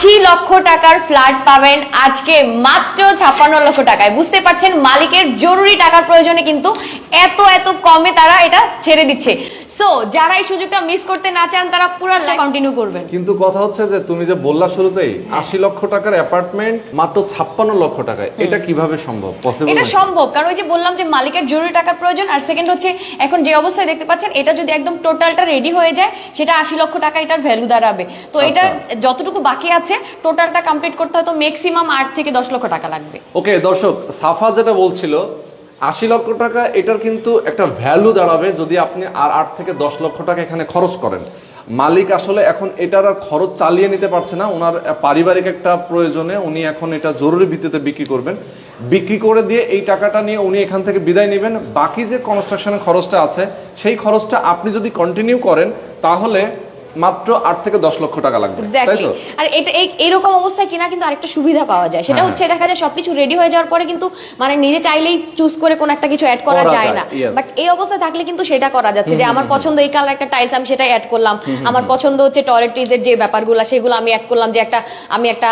আশি লক্ষ টাকার ফ্ল্যাট পাবেন আজকে মাত্র ছাপ্পান্ন লক্ষ টাকায়। বুঝতে পারছেন, মালিকের জরুরি টাকার প্রয়োজনে কিন্তু এত এত কমে তারা এটা ছেড়ে দিচ্ছে। সো যারা এই সুযোগটা মিস করতে না চান তারা পুরো কন্টিনিউ করবেন। কিন্তু কথা হচ্ছে যে তুমি যে বললা শুরুতেই আশি লক্ষ টাকার অ্যাপার্টমেন্ট মাত্র ছাপ্পান্ন লক্ষ টাকায় এটা কীভাবে সম্ভব? পসিবল এটা সম্ভব কারণ ওই যে বললাম যে মালিকের জরুরি টাকার প্রয়োজন আর সেকেন্ড হচ্ছে এখন যে অবস্থায় দেখতে পাচ্ছেন এটা যদি একদম টোটালটা রেডি হয়ে যায় সেটা আশি লক্ষ টাকা এটার ভ্যালু দাঁড়াবে। তো এটা যতটুকু বাকি আছে টোটালটা কমপ্লিট করতে হয়তো ম্যাক্সিমাম আট থেকে দশ লক্ষ টাকা লাগবে। ওকে দর্শক সাফা যেটা বলছিল আশি লক্ষ টাকা, এটার কিন্তু একটা ভ্যালু দাঁড়াবে যদি আপনি আর আট থেকে দশ লক্ষ টাকা এখানে খরচ করেন। মালিক আসলে এখন এটার আর খরচ চালিয়ে নিতে পারছে না, ওনার পারিবারিক একটা প্রয়োজনে উনি এখন এটা জরুরি ভিত্তিতে বিক্রি করবেন। বিক্রি করে দিয়ে এই টাকাটা নিয়ে উনি এখান থেকে বিদায় নেবেন। বাকি যে কনস্ট্রাকশনের খরচটা আছে, সেই খরচটা আপনি যদি কন্টিনিউ করেন, তাহলে মাত্র থেকে দশ লক্ষ টাকা লাগবে তাই তো? আর এটা এরকম অবস্থায় কিনা কিন্তু আরেকটা সুবিধা পাওয়া যায়। সেটা হ্যাঁ, হচ্ছে দেখা যায় সবকিছু রেডি হয়ে যাওয়ার পরে কিন্তু মানে নিজে চাইলেই চুজ করে কোন একটা কিছু অ্যাড করা যায় না। বাট এই অবস্থায় থাকলে কিন্তু সেটা করা যাচ্ছে যে আমার পছন্দ এই কালার একটা টাইলস আমি সেটা অ্যাড করলাম। আমার পছন্দ হচ্ছে টয়লেট্রিজের যে ব্যাপারগুলো সেগুলো আমি অ্যাড করলাম যে একটা আমি একটা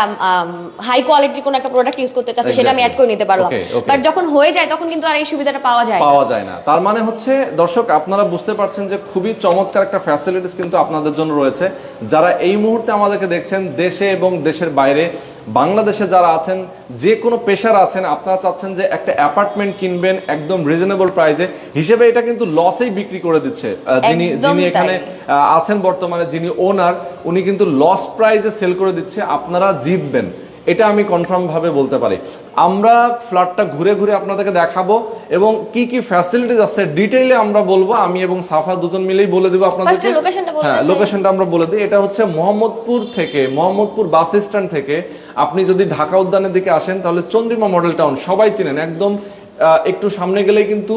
হাই কোয়ালিটির কোন একটা প্রোডাক্ট ইউজ করতে চাচ্ছি সেটা আমি. অ্যাড করে নিতে পারলাম. বাট যখন হয়ে যায় তখন কিন্তু আর এই সুবিধাটা পাওয়া যায় না। পাওয়া যায় না। তার মানে হচ্ছে দর্শক আপনারা বুঝতে পারছেন যে খুবই চমৎকার একটা ফ্যাসিলিটিস কিন্তু আপনাদের জন্য রয়েছে যারা এই মুহূর্তে আমাদেরকে দেখছেন দেশে এবং দেশের বাইরে বাংলাদেশে যারা আছেন যে কোনো পেশার আছেন আপনারা চাচ্ছেন যে একটা অ্যাপার্টমেন্ট কিনবেন একদম রিজনেবল প্রাইসে। হিসেবে এটা কিন্তু লসেই বিক্রি করে দিচ্ছে যিনি যিনি এখানে আছেন বর্তমানে যিনি ওনার উনি কিন্তু লস প্রাইসে সেল করে দিচ্ছে আপনারা জিতবেন। এটা আমি কনফার্ম ভাবে বলতে পারি। আমরা ফ্ল্যাটটা ঘুরে ঘুরে আপনাদেরকে দেখাবো এবং কি কি ফ্যাসিলিটিস আছে ডিটেইলে আমরা বলব। আমি এবং সাফা দুজন মিলেই বলে দেবো আপনাদেরকে। Location-টা হ্যাঁ লোকেশনটা আমরা বলে দিই। এটা হচ্ছে মোহাম্মদপুর থেকে মোহাম্মদপুর বাস স্ট্যান্ড থেকে। আপনি যদি ঢাকা উদ্যানের দিকে আসেন তাহলে চন্দ্রিমা মডেল টাউন সবাই চিনেন। একদম একটু সামনে গেলেই কিন্তু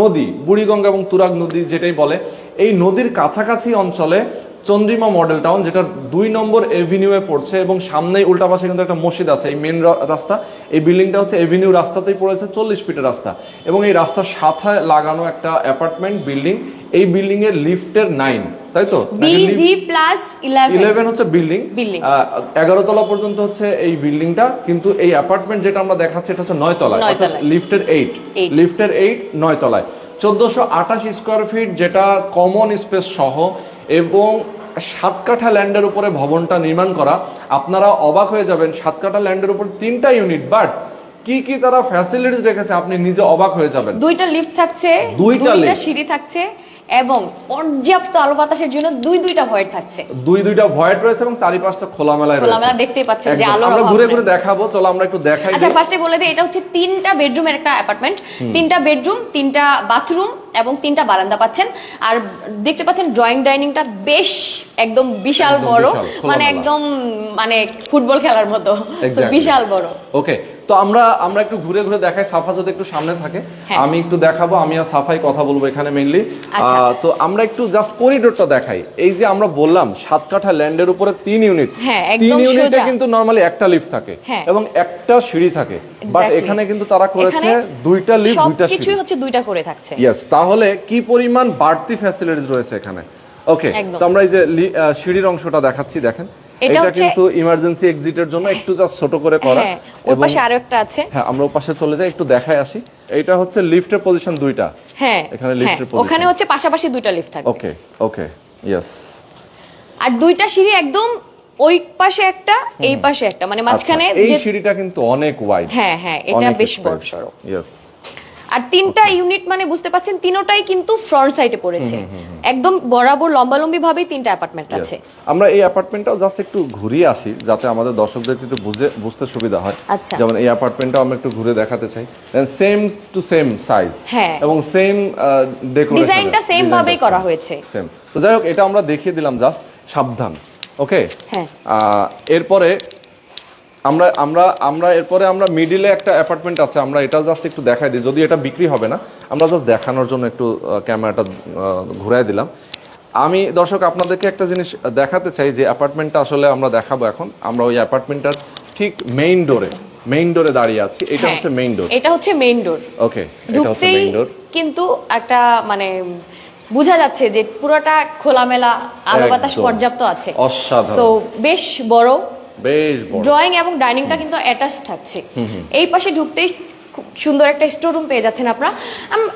নদী বুড়িগঙ্গা এবং তুরাগ নদী যেটাই বলে। এই নদীর কাছাকাছি অঞ্চলে চন্দ্রিমা মডেল টাউন যেটা দুই নম্বর এভিনিউয়ে পড়ছে এবং সামনেই উল্টা পাশে কিন্তু একটা মসজিদ আছে এই মেন রাস্তা। এই বিল্ডিংটা হচ্ছে এভিনিউ রাস্তাতেই পড়েছে চল্লিশ ফিটের রাস্তা। এবং এই রাস্তার সাথে লাগানো একটা অ্যাপার্টমেন্ট বিল্ডিং এই বিল্ডিং এর লিফটের নাইন তাই তো? বিজি প্লাস ইলেভেন হচ্ছে বিল্ডিং। এগারো তলা পর্যন্ত হচ্ছে এই বিল্ডিংটা কিন্তু এই অ্যাপার্টমেন্ট যেটা আমরা দেখাচ্ছি এটা হচ্ছে নয় তলায়। লিফটের এইট। লিফটের এইট নয় তলায়। চোদ্দশো আঠাশ স্কোয়ার ফিট যেটা কমন স্পেস সহ এবং সাত কাঠা ল্যান্ডের উপরে ভবনটা নির্মাণ করা আপনারা অবাক হয়ে যাবেন সাত কাঠা ল্যান্ডের উপর তিনটা ইউনিট বাট কি কি তারা ফ্যাসিলিটিস রেখেছে আপনি নিজে অবাক হয়ে যাবেন দুইটা লিফট থাকছে দুইটা। সিঁড়ি থাকছে এবং পর্যাপ্ত আলো বাতাসের জন্য দুই দুইটা ভয়েড থাকছে। দুই দুইটা ভয়েট রয়েছে এবং চারিপাশটা খোলামেলায় রয়েছে। খোলামেলা দেখতেই পাচ্ছেন যে। আলোর আমরা ঘুরে ঘুরে দেখাবো চলো আমরা একটু দেখাই আচ্ছা। ফার্স্টে বলে দিই এটা হচ্ছে তিনটা বেডরুমের একটা অ্যাপার্টমেন্ট তিনটা বেডরুম তিনটা বাথরুম এবং তিনটা বারান্দা পাচ্ছেন। আর দেখতে পাচ্ছেন ড্রয়িং ডাইনিংটা বেশ একদম বিশাল বড়। মানে একদম মানে ফুটবল খেলার মতো। বিশাল বড়। ওকে তো আমরা আমরা একটু ঘুরে ঘুরে দেখাই সাফা যদি একটু সামনে থাকে। হ্যাঁ। আমি একটু দেখাবো আমি আর সাফাই কথা বলব এখানে মেইনলি আচ্ছা। তো আমরা একটু জাস্ট করিডোরটা দেখাই। এই যে আমরা বললাম সাত কাঠা ল্যান্ডের উপরে তিন ইউনিট হ্যাঁ, তিন ইউনিটে কিন্তু নরমালি একটা লিফট থাকে হ্যাঁ। এবং একটা সিঁড়ি থাকে। বাট এখানে কিন্তু তারা করেছে দুইটা লিফট দুইটা সিঁড়ি। সবকিছুই হচ্ছে দুইটা করে থাকছে। ইয়েস তাহলে কি পরিমাণ বাড়তি ফ্যাসিলিটিস রয়েছে এখানে? ওকে তো আমরা এই যে সিঁড়ির অংশটা দেখাচ্ছি দেখেন। এটা কিন্তু ইমার্জেন্সি এক্সিটের জন্য একটু জাস্ট ছোট করে করা হ্যাঁ ওই পাশে আরও একটা আছে। হ্যাঁ আমরা পাশে চলে যাই একটু দেখায় আসি। এটা হচ্ছে লিফটের পজিশন দুইটা। হ্যাঁ এখানে হ্যাঁ, লিফটের position। ওখানে হচ্ছে পাশাপাশি দুইটা লিফট থাকবে। ওকে ওকে ইয়েস আর দুইটা সিঁড়ি একদম ওই পাশে একটা এই পাশে একটা মানে মাঝখানে আচ্ছা, এই সিঁড়িটা কিন্তু অনেক ওয়াইড হ্যাঁ হ্যাঁ এটা বেশ বড় সড়ো ইয়েস আর তিনটা ইউনিট মানে বুঝতে পাচ্ছেন তিনোটাই কিন্তু ফ্রন্ট সাইডে পড়েছে। একদম বরাবর লম্বালম্বি ভাবে তিনটা অ্যাপার্টমেন্ট আছে। আমরা এই অ্যাপার্টমেন্টটাও জাস্ট একটু ঘুরিয়ে আসি যাতে আমাদের দর্শকদের একটু বুঝে বুঝতে সুবিধা হয়। আচ্ছা। যেমন এই অ্যাপার্টমেন্টটাও আমরা একটু ঘুরে দেখাতে চাই। সেম টু সেম সাইজ হ্যাঁ। এবং সেম ডেকোরেশন ডিজাইনটা সেম ভাবেই করা হয়েছে। সেম তো যাই হোক এটা আমরা দেখিয়ে দিলাম জাস্ট সাবধান। ওকে হ্যাঁ। এরপরে আমরা আমরা আমরা এরপরে আমরা মিডিলে একটা অ্যাপার্টমেন্ট আছে আমরা এটা জাস্ট একটু দেখাই দিই। যদি এটা বিক্রি হবে না আমরা জাস্ট দেখানোর জন্য একটু ক্যামেরাটা ঘুরাই দিলাম। আমি দর্শক আপনাদেরকে একটা জিনিস দেখাতে চাই যে অ্যাপার্টমেন্টটা আসলে আমরা দেখাবো এখন। আমরা ওই অ্যাপার্টমেন্টটার ঠিক মেইন ডোরে মেইন ডোরে দাঁড়িয়ে আছি। এটা হ্যাঁ, হচ্ছে মেইন ডোর এটা হচ্ছে মেইন ডোর ওকে এটা হচ্ছে মেইন ডোর কিন্তু একটা মানে বোঝা যাচ্ছে যে পুরোটা খোলামেলা আলো বাতাস পর্যাপ্ত আছে। অসাধারণ। সো বেশ বড়। বেশ ড্রয়িং এবং ডাইনিংটা কিন্তু অ্যাটাচ থাকছে। এই পাশে ঢুকতেই খুব সুন্দর একটা স্টোর রুম পেয়ে যাচ্ছেন আপনারা।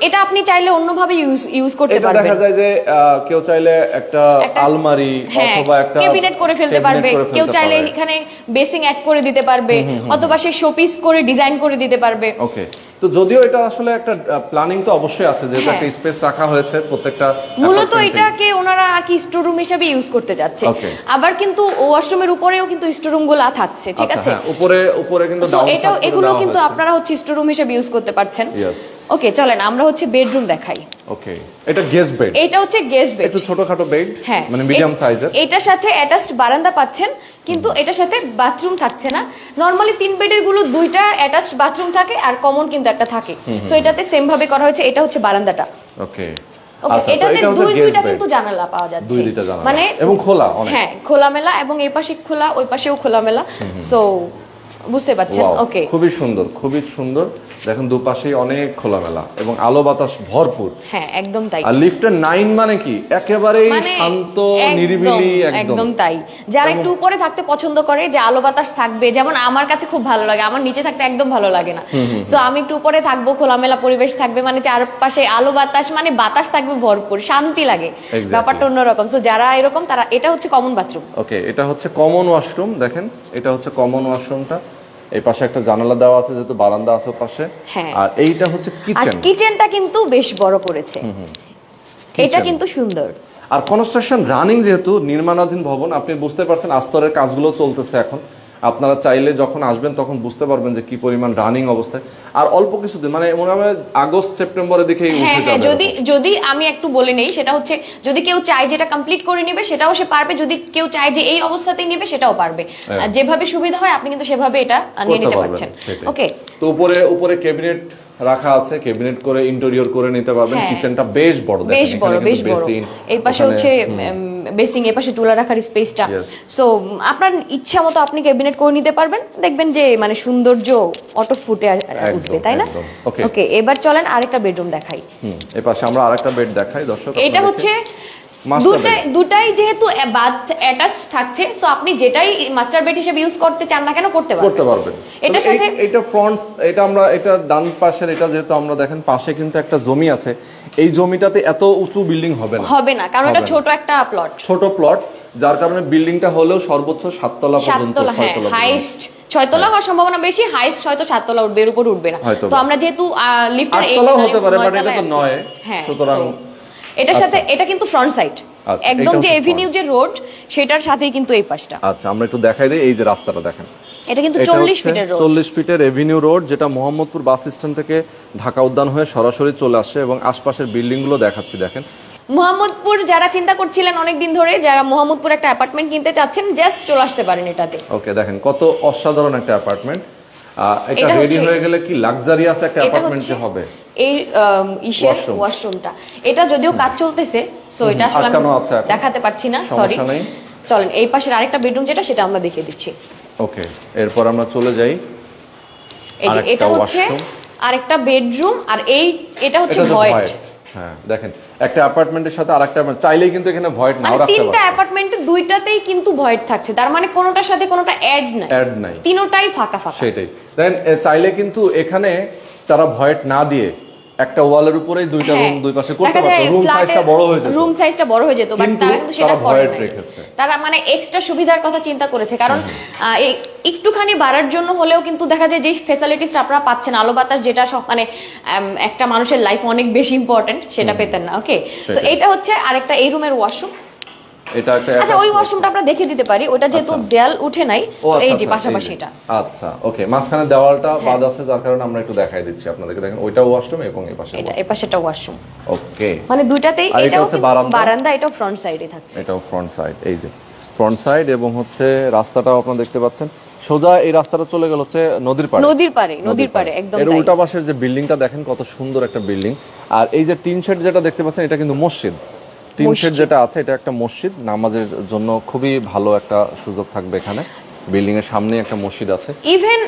এটা আপনি চাইলে অন্যভাবে ইউজ ইউজ করতে এটা পারবেন। দেখা যায় যে কেউ চাইলে একটা একটা- আলমারি হ্যাঁ অথবা একটা ক্যাবিনেট করে ফেলতে পারবে। কেউ চাইলে এখানে বেসিং অ্যাড করে দিতে পারবে অথবা সে শোপিস করে ডিজাইন করে দিতে পারবে। ওকে তো যদিও এটা আসলে একটা প্ল্যানিং তো অবশ্যই আছে যেহেতু হ্যাঁ। একটা স্পেস রাখা হয়েছে প্রত্যেকটা মূলত এটাকে ওনারা আর কি স্টোর রুম হিসেবে ইউজ করতে যাচ্ছে। আবার কিন্তু ওয়াশরুমের উপরেও কিন্তু স্টোর রুমগুলা থাকছে ঠিক আচ্ছা আছে? হ্যাঁ উপরে উপরে কিন্তু এটাও এগুলো কিন্তু আপনারা হচ্ছে স্টোর রুম হিসেবে ইউজ করতে পারছেন। ওকে চলেন আমরা হচ্ছে বেডরুম দেখাই। ওকে এটা গেস্ট বেড এটা হচ্ছে গেস্ট বেড একটু ছোটখাটো বেড হ্যাঁ। মানে মিডিয়াম সাইজের এটার সাথে অ্যাটাচড বারান্দা পাচ্ছেন। কিন্তু এটার সাথে বাথরুম থাকছে না। নর্মালি তিন বেডেরগুলো দুইটা অ্যাটাচড বাথরুম থাকে আর কমন কিন্তু একটা থাকে। সো এটাতে সেম ভাবে করা হয়েছে এটা হচ্ছে বারান্দাটা। ওকে আচ্ছা এটাতে এটা দুই দুইটা কিন্তু জানালা পাওয়া যাচ্ছে। মানে এবং খোলা হ্যাঁ খোলামেলা এবং এই পাশে খোলা ওই পাশেও খোলামেলা সো বুঝতে পারছেন? ওকে খুবই সুন্দর খুবই সুন্দর। দেখেন দুপাশেই অনেক খোলামেলা এবং আলো বাতাস ভরপুর। হ্যাঁ একদম তাই। আর লিফটের নাইন মানে কি? একেবারেই মানে শান্ত নিরিবিলি একদম। তাই। যারা একটু উপরে থাকতে পছন্দ করে যে আলো বাতাস থাকবে যেমন আমার কাছে খুব ভালো লাগে আমার নিচে থাকতে একদম ভালো লাগে না। সো আমি একটু উপরে থাকব খোলামেলা পরিবেশ থাকবে মানে চারপাশে আলো বাতাস মানে বাতাস থাকবে ভরপুর শান্তি লাগে. ব্যাপারটা অন্যরকম। সো যারা এরকম তারা এটা হচ্ছে কমন বাথরুম ওকে এটা হচ্ছে কমন ওয়াশরুম দেখেন এটা হচ্ছে কমন ওয়াশরুমটা এই পাশে একটা জানালা দেওয়া আছে যেহেতু বারান্দা আছে পাশে হ্যাঁ। আর এইটা হচ্ছে কিচেন কিচেনটা কিন্তু বেশ বড় করেছে এটা কিন্তু সুন্দর। আর কনস্ট্রাকশন রানিং যেহেতু নির্মাণাধীন ভবন আপনি বুঝতে পারছেন আস্তরের কাজগুলো চলতেছে এখন। আপনারা চাইলে যখন আসবেন তখন বুঝতে পারবেন যে কি পরিমাণ রানিং অবস্থায়। আর অল্প কিছুদিন মানে মনে হয় আগস্ট সেপ্টেম্বরের দিকেই হ্যাঁ উঠে হ্যাঁ যাবে যদি যদি আমি একটু বলে নেই সেটা হচ্ছে যদি কেউ চায় যেটা কমপ্লিট করে নেবে সেটাও সে পারবে। যদি কেউ চায় যে এই অবস্থাতেই নেবে সেটাও পারবে। হ্যাঁ। আর যেভাবে সুবিধা হয় আপনি কিন্তু সেভাবে এটা নিয়ে নিতে পারছেন। ওকে তো উপরে উপরে ক্যাবিনেট রাখা আছে ক্যাবিনেট করে ইন্টেরিয়র করে নিতে পারবেন। কিচেনটা বেশ বড় বেশ বড় বেশ বড়। এই পাশে হচ্ছে বেসিং এর পাশে চুলা রাখার স্পেসটা. সো আপনার ইচ্ছা মতো আপনি ক্যাবিনেট করে নিতে পারবেন। দেখবেন যে মানে সৌন্দর্য অটো ফুটে উঠবে তাই না? ওকে এবার চলেন আরেকটা বেডরুম দেখাই। এ এই পাশে আমরা আরেকটা বেড দেখাই দর্শক এটা হচ্ছে দুটাই দুটাই যেহেতু অ্যাটাচড থাকছে সো আপনি যেটাই মাস্টার বেড হিসেবে ইউজ করতে চান না কেন করতে করতে পারবেন। পারবেন এটার তবে এই- সাথে- এটা ফ্রন্ট এটা আমরা এটা ডান পাশের এটা যেহেতু আমরা দেখেন পাশে কিন্তু একটা জমি আছে। এই জমিটাতে এত উঁচু বিল্ডিং হবে না। হবে না কারণ এটা ছোট একটা প্লট ছোট প্লট যার কারণে বিল্ডিংটা হলেও সর্বোচ্চ সাততলা পর্যন্ত সাততলা হ্যাঁ ছয়তলা। হাইস্ট ছয়তলা হওয়ার সম্ভাবনা বেশি হাইস্ট হয়তো সাততলা উঠবে এর উপর উঠবে না। তো আমরা যেহেতু লিফটের আটতলাও হতে পারে, but এটা তো নয়, হ্যাঁ সুতরাং- এটার সাথে এটা কিন্তু ফ্রন্ট সাইড আচ্ছা, একদম যে এভিনিউ যে রোড সেটার সাথেই কিন্তু এই পাশটা। আচ্ছা আমরা একটু দেখাই দিই এই যে রাস্তাটা দেখেন। এটা কিন্তু চল্লিশ ফিটের রোড চল্লিশ ফিটের এভিনিউ রোড যেটা মোহাম্মদপুর বাস স্ট্যান্ড থেকে ঢাকা উদ্যান হয়ে সরাসরি চলে আসছে এবং আশপাশের বিল্ডিংগুলো দেখাচ্ছি দেখেন। মোহাম্মদপুর যারা চিন্তা করছিলেন অনেকদিন ধরে যারা মোহাম্মদপুর একটা অ্যাপার্টমেন্ট কিনতে চাচ্ছেন জাস্ট চলে আসতে পারেন এটাতে। ওকে দেখেন কত অসাধারণ একটা অ্যাপার্টমেন্ট এটা রেডি হয়ে গেলে কি লাক্সারিয়াস একটা অ্যাপার্টমেন্ট হবে? এই ইসের ওয়াশরুমটা এটা যদিও কাজ চলতেছে সো এটা আসলে আমি। দেখাতে পারছি না সরি চলেন এই পাশের আরেকটা বেডরুম যেটা সেটা আমরা দেখিয়ে দিচ্ছি। ওকে এরপর আমরা চলে যাই। এই যে এটা হচ্ছে। আরেকটা বেডরুম আর এই এটা হচ্ছে ভয়েড হ্যাঁ দেখেন একটা অ্যাপার্টমেন্টের সাথে আরেকটা apartment- চাইলেই কিন্তু এখানে ভয়েড নাও মানে রাখতে তিনটা পারে অ্যাপার্টমেন্টে দুইটাতেই কিন্তু ভয়েড থাকছে তার মানে কোনোটার সাথে কোনোটা অ্যাড নাই। অ্যাড নাই। তিনোটাই ফাঁকা ফাঁকা। সেটাই। দেন চাইলে কিন্তু এখানে তারা ভয়েড না দিয়ে একটা ওয়ালের উপরেই দুইটা রুম দুই পাশে করতে পারতো। রুম সাইজটা বড় হয়ে যেত। রুম সাইজটা বড় হয়ে যেত বাট তারা কিন্তু সেটা করে না রেখেছে। তারা মানে এক্সট্রা সুবিধার কথা চিন্তা করেছে কারণ একটুখানি বাড়ার জন্য হলেও কিন্তু দেখা যায় যে ফ্যাসিলিটিস আপনারা পাচ্ছেন আলো বাতাস যেটা মানে একটা মানুষের লাইফ অনেক বেশি ইম্পর্টেন্ট সেটা পেতেন না ওকে তো এটা হচ্ছে আরেকটা এই রুমের ওয়াশরুম এটা একটা আচ্ছা ওই ওয়াশরুমটা আমরা দেখে দিতে পারি। ওটা যেহেতু আচ্ছা। দেয়াল উঠে নাই তো আচ্ছা, এই যে আচ্ছা, পাশাপাশি এটা আচ্ছা ওকে মাঝখানে দেওয়ালটা বাদ আছে যার কারণে আমরা একটু দেখাই দিচ্ছি আপনাদেরকে। দেখেন ওইটা ওয়াশরুম এবং এই পাশে এটা এই পাশেটা ওয়াশরুম ওকে মানে দুইটাতেই এটা হচ্ছে বারান্দা। এটাও ফ্রন্ট সাইডে থাকছে। এটাও ফ্রন্ট সাইড এই যে। ফ্রন্ট সাইড এবং হচ্ছে রাস্তাটাও আপনারা দেখতে পাচ্ছেন। সোজা এই রাস্তাটা চলে গেল হচ্ছে নদীর পাড়ে। নদীর পাড়ে নদীর পাড়ে। একদম এর। উল্টা পাশের যে বিল্ডিংটা দেখেন কত সুন্দর একটা বিল্ডিং আর এই যে টিন শেড যেটা দেখতে পাচ্ছেন এটা কিন্তু মসজিদ। টিন শেড যেটা আছে এটা একটা মসজিদ। নামাজের জন্য খুবই ভালো একটা সুযোগ থাকবে এখানে। বিল্ডিং এর সামনে একটা মসজিদ আছে। ইভেন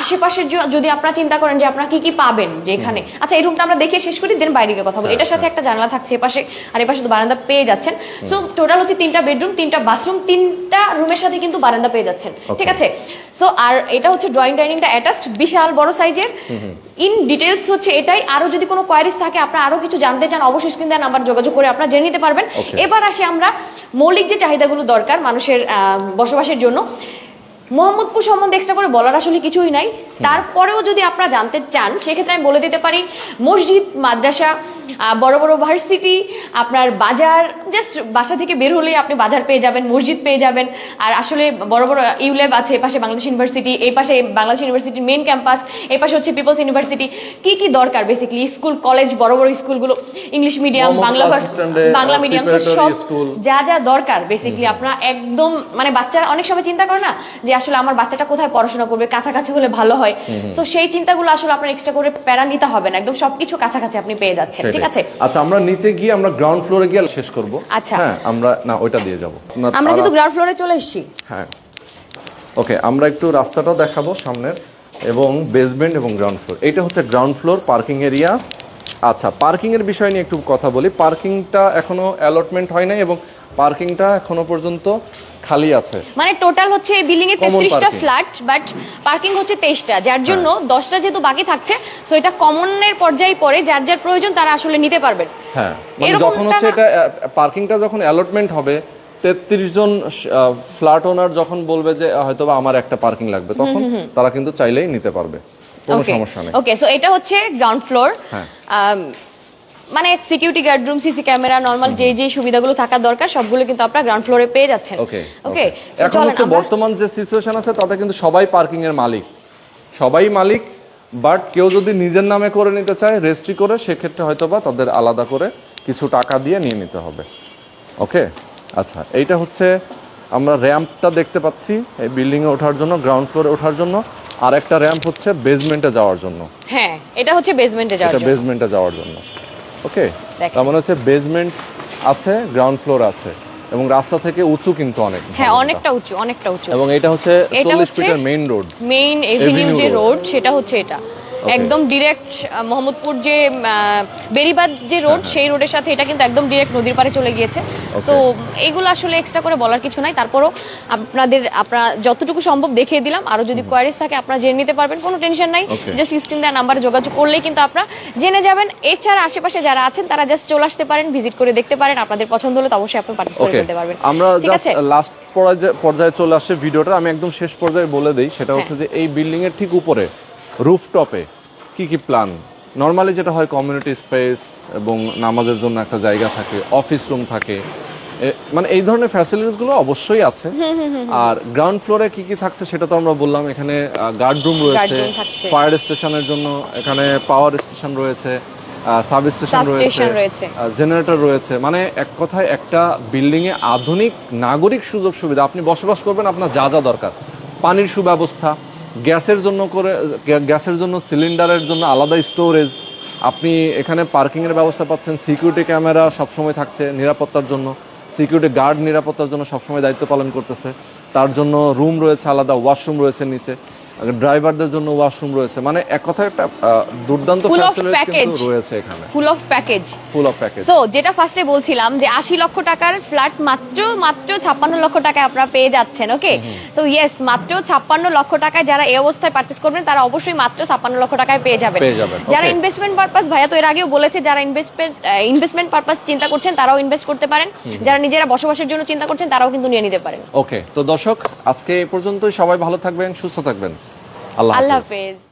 আশেপাশের যদি আপনারা চিন্তা করেন যে আপনারা কি কি পাবেন যে এখানে আচ্ছা এই রুমটা আমরা দেখে শেষ করি দেন বাইরে গিয়ে কথা বলি। এটার সাথে একটা জানলা থাকছে এপাশে আর এপাশে তো বারান্দা পেয়ে যাচ্ছেন। সো টোটাল হচ্ছে তিনটা বেডরুম তিনটা বাথরুম তিনটা রুমের সাথে কিন্তু বারান্দা পেয়ে যাচ্ছেন। ঠিক আছে? সো আর এটা হচ্ছে ড্রয়িং ডাইনিংটা অ্যাটাচড বিশাল বড় সাইজের ইন ডিটেলস হচ্ছে এটাই। আরও যদি কোনো কোয়ারিজ থাকে আপনারা আরও কিছু জানতে চান অবশ্যই স্ক্রিন দেওয়া নাম্বার যোগাযোগ করে আপনারা জেনে নিতে পারবেন। এবার আসি আমরা মৌলিক যে চাহিদাগুলো দরকার মানুষের আহ, বসবাসের জন্য। মোহাম্মদপুর সম্বন্ধে এক্সট্রা করে বলার আসলে কিছুই নাই। তারপরেও যদি আপনারা জানতে চান সেক্ষেত্রে আমি বলে দিতে পারি মসজিদ মাদ্রাসা বড় বড় ভার্সিটি আপনার বাজার জাস্ট বাসা থেকে বের হলেই আপনি বাজার পেয়ে যাবেন মসজিদ পেয়ে যাবেন। আর আসলে বড় বড় ইউল্যাব আছে এপাশে বাংলাদেশ ইউনিভার্সিটি এই পাশে বাংলাদেশ ইউনিভার্সিটির মেইন ক্যাম্পাস এই পাশে হচ্ছে পিপলস ইউনিভার্সিটি কি কি দরকার বেসিক্যালি স্কুল কলেজ বড় বড় স্কুলগুলো English medium Bangla Bangla medium সব যা যা দরকার বেসিক্যালি আপনারা একদম মানে বাচ্চা অনেক সময় চিন্তা করে না যে আসলে আমার বাচ্চাটা কোথায় পড়াশোনা করবে কাছাকাছি হলে ভালো হয়। তো সেই চিন্তাগুলো আসলে আপনার এক্সট্রা করে প্যারা নিতে হবে না। একদম সবকিছু কাছাকাছি আপনি পেয়ে যাচ্ছেন ঠিক আছে। আচ্ছা আমরা নিচে গিয়ে আমরা গ্রাউন্ড ফ্লোরে গিয়ে শেষ করব। আচ্ছা। হ্যাঁ আমরা না ওইটা দিয়ে যাব। আমরা কিন্তু গ্রাউন্ড ফ্লোরে চলে এসেছি। হ্যাঁ। ওকে আমরা একটু রাস্তাটা দেখাবো সামনের এবং বেসমেন্ট এবং গ্রাউন্ড ফ্লোর এটা হচ্ছে গ্রাউন্ড ফ্লোর পার্কিং এরিয়া আচ্ছা পার্কিং এর বিষয় নিয়ে একটু কথা বলি। পার্কিংটা এখনও অ্যালটমেন্ট হয় নাই এবং পার্কিংটা এখনও পর্যন্ত খালি আছে মানে টোটাল হচ্ছে এই বিল্ডিং এ Common তেত্রিশটা parking. হ্যাঁ। ফ্ল্যাট বাট পার্কিং হচ্ছে তেইশটা যার জন্য দশটা যেহেতু বাকি থাকছে সো এটা কমনের পর্যায়ে পড়ে যার যার প্রয়োজন তারা আসলে নিতে পারবেন হ্যাঁ মানে যখন হচ্ছে এটা পার্কিংটা যখন অ্যালটমেন্ট হবে তেত্রিশ জন ফ্ল্যাট ওনার যখন বলবে যে হয়তো আমার একটা পার্কিং লাগবে তখন তারা কিন্তু চাইলেই নিতে পারবে কোনো সমস্যা নেই ওকে সো এটা হচ্ছে গ্রাউন্ড ফ্লোর হ্যাঁ। মানে security guard room CC camera normal যে যে সুবিধাগুলো থাকা দরকার সবগুলো কিন্তু আপনারা গ্রাউন্ড ফ্লোরে পেয়ে যাচ্ছেন। ওকে ওকে এখন হচ্ছে বর্তমান যে সিচুয়েশন আছে তাতে কিন্তু সবাই পার্কিং এর মালিক। সবাই মালিক বাট কেউ যদি নিজের নামে করে নিতে চায় রেজিস্ট্রি করে সেক্ষেত্রে হয়তো বা তাদের আলাদা করে কিছু টাকা দিয়ে নিয়ে নিতে হবে। ওকে আচ্ছা এইটা হচ্ছে আমরা র্যাম্পটা দেখতে পাচ্ছি এই বিল্ডিং এ ওঠার জন্য গ্রাউন্ড ফ্লোরে ওঠার জন্য। আর একটা র্যাম্প হচ্ছে বেসমেন্টে যাওয়ার জন্য। হ্যাঁ এটা হচ্ছে বেসমেন্টে যাওয়ার জন্য। বেসমেন্টে যাওয়ার জন্য। ওকে। তার মানে হচ্ছে বেসমেন্ট আছে গ্রাউন্ড ফ্লোর আছে এবং রাস্তা থেকে উঁচু কিন্তু অনেক হ্যাঁ অনেকটা উঁচু অনেকটা উঁচু। এবং এটা হচ্ছে এটা চল্লিশ হচ্ছে- ফিটের মেইন রোড মেইন এভিনিউ যে রোড সেটা হচ্ছে এটা। একদম ডিরেক্ট মোহাম্মদপুর যে বেরিবাদ যে রোড সেই রোডের সাথে এটা কিন্তু একদম ডিরেক্ট নদীর পাড়ে চলে গিয়েছে। তো এইগুলো আসলে এক্সট্রা করে বলার কিছু নাই। তারপরও আপনাদের আপনারা যতটুকু সম্ভব দেখিয়ে দিলাম। আরও যদি কোয়ারিজ থাকে আপনারা জেনে নিতে পারবেন। কোনো টেনশন নাই. জাস্ট স্ক্রিন দেওয়া নাম্বারে যোগাযোগ করলেই কিন্তু আপনারা জেনে যাবেন। এছাড়া আশেপাশে যারা আছেন তারা জাস্ট চলে আসতে পারেন ভিজিট করে দেখতে পারেন। আপনাদের পছন্দ হলে তো অবশ্যই আপনি পার্টিসিপেট করতে পারবেন। আমরা জাস্ট লাস্ট পর্যায়ে চলে আসছে ভিডিওটা। আমি একদম শেষ পর্যায়ে বলে দেই। সেটা হচ্ছে যে এই বিল্ডিং এর ঠিক উপরে রুফটপে কি কি প্ল্যান নর্মালি যেটা হয় কমিউনিটি স্পেস এবং নামাজের জন্য একটা জায়গা থাকে অফিস রুম থাকে। মানে এই ধরনের ফ্যাসিলিটিসগুলো অবশ্যই আছে। আর গ্রাউন্ড ফ্লোরে কি কি থাকছে সেটা তো আমরা বললাম এখানে গার্ড রুম রয়েছে ফায়ার স্টেশনের জন্য এখানে পাওয়ার স্টেশন রয়েছে সাব স্টেশন রয়েছে রয়েছে। জেনারেটর রয়েছে। মানে এক কথায় একটা বিল্ডিং এ আধুনিক নাগরিক সুযোগ সুবিধা। আপনি বসবাস করবেন আপনার যা যা দরকার। পানির সুব্যবস্থা গ্যাসের জন্য করে গ্যাসের জন্য সিলিন্ডারের জন্য আলাদা স্টোরেজ। আপনি এখানে পার্কিংয়ের ব্যবস্থা পাচ্ছেন, সিকিউরিটি ক্যামেরা সবসময় থাকছে নিরাপত্তার জন্য। সিকিউরিটি গার্ড নিরাপত্তার জন্য সবসময় দায়িত্ব পালন করতেছে। তার জন্য রুম রয়েছে আলাদা, ওয়াশরুম রয়েছে নিচে। ড্রাইভারদের জন্য ওয়াশরুম রয়েছে। মানে এক কথায় একটা দুর্দান্ত ফ্যাসিলিটি কিন্তু রয়েছে এখানে। Full of package full of package so যেটা ফার্স্টে বলছিলাম যে আশি লক্ষ টাকার ফ্ল্যাট মাত্র মাত্র ছাপ্পান্ন লক্ষ টাকায় আপনারা পেয়ে যাচ্ছেন ওকে তো ইয়েস মাত্র ছাপ্পান্ন লক্ষ টাকায় যারা এই অবস্থায় পার্চেস করবেন তারা অবশ্যই মাত্র ছাপ্পান্ন লক্ষ টাকায় পেয়ে যাবেন। যারা ইনভেস্টমেন্ট পারপাস ভাইয়া তো এর আগেও বলেছে যারা ইনভেস্টমেন্ট ইনভেস্টমেন্ট পারপাস চিন্তা করছেন তারাও ইনভেস্ট করতে পারেন। যারা নিজেরা বসবাসের জন্য চিন্তা করছেন তারাও কিন্তু নিয়ে নিতে পারেন। ওকে তো দর্শক আজকে এই পর্যন্তই। সবাই ভালো থাকবেন সুস্থ থাকবেন। Alápes.